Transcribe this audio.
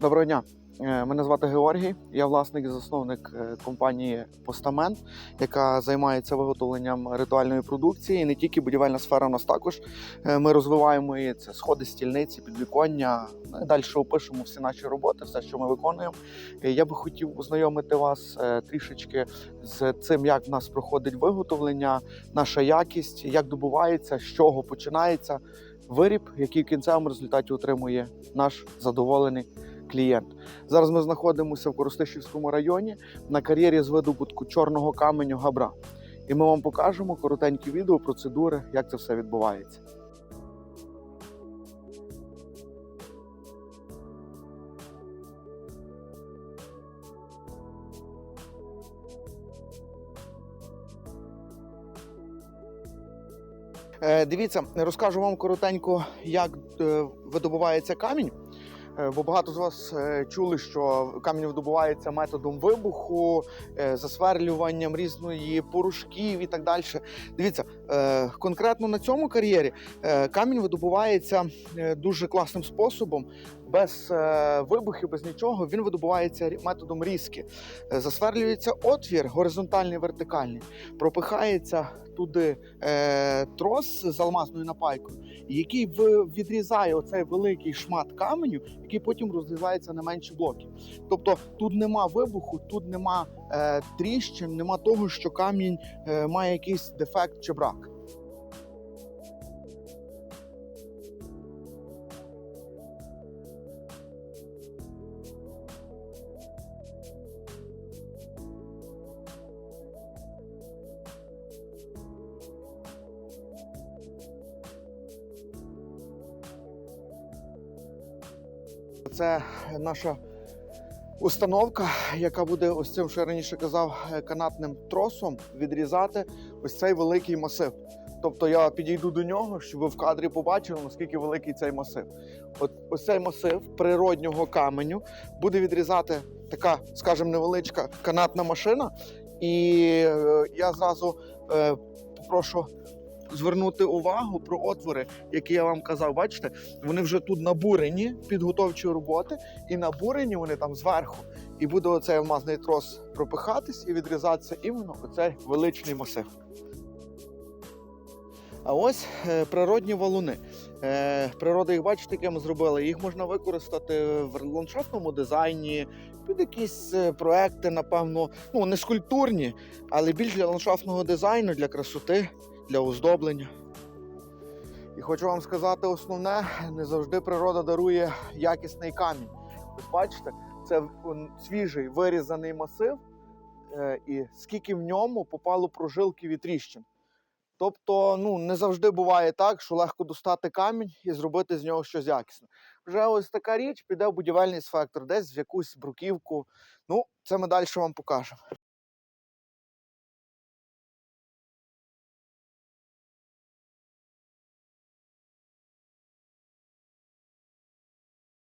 Доброго дня. Е, Мене звати Георгій. Я власник і засновник е, компанії Постамент, яка займається виготовленням ритуальної продукції. І не тільки будівельна сфера у нас також. Е, Ми розвиваємо її. Це сходи, стільниці, підвіконня. Ну, Далі опишемо всі наші роботи, все, що ми виконуємо. Я би хотів ознайомити вас трішечки з цим, як в нас проходить виготовлення, наша якість, як добувається, з чого починається виріб, який в кінцевому результаті отримує наш задоволений клієнт. Зараз ми знаходимося в Коростишівському районі на кар'єрі з видобутку чорного каменю габра. І ми вам покажемо коротенькі відео, процедури, як це все відбувається. Е, Дивіться, розкажу вам коротенько, як е, видобувається камінь. Е, Бо багато з вас е, чули, що камінь видобувається методом вибуху, е, засверлюванням різної порошків і так далі. Дивіться, конкретно на цьому кар'єрі камінь видобувається дуже класним способом, без вибухів, без нічого. Він видобувається методом різки. Засверлюється отвір горизонтальний, вертикальний, пропихається туди е, трос з алмазною напайкою, який відрізає оцей великий шмат каменю, який потім розрізається на менші блоки. Тобто тут нема вибуху, тут нема е, тріщин, нема того, що камінь е, має якийсь дефект чи брак. Це наша установка, яка буде ось цим, що я раніше казав, е, канатним тросом відрізати ось цей великий масив. Тобто я підійду до нього, щоб ви в кадрі побачили, наскільки великий цей масив. От ось цей масив природнього каменю буде відрізати така, скажімо, невеличка канатна машина. І е, я зразу е, попрошу звернути увагу про отвори, які я вам казав. Бачите, вони вже тут набурені підготовчі роботи, і набурені вони там зверху. І буде оцей алмазний трос пропихатись і відрізатися іменно оцей величний масив. А ось е, природні валуни. Е, природа їх бачите, яке ми зробили. Їх можна використати в ландшафтному дизайні, під якісь е, проекти, напевно, ну не скульптурні, але більш для ландшафтного дизайну, для красоти, для оздоблення. І хочу вам сказати основне, не завжди природа дарує якісний камінь. Ось бачите, це свіжий вирізаний масив, е, і скільки в ньому попало прожилків і тріщин. Тобто, ну не завжди буває так, що легко достати камінь і зробити з нього щось якісне. Вже ось така річ піде в будівельний сфектор, десь в якусь бруківку. Ну, це ми далі вам покажемо.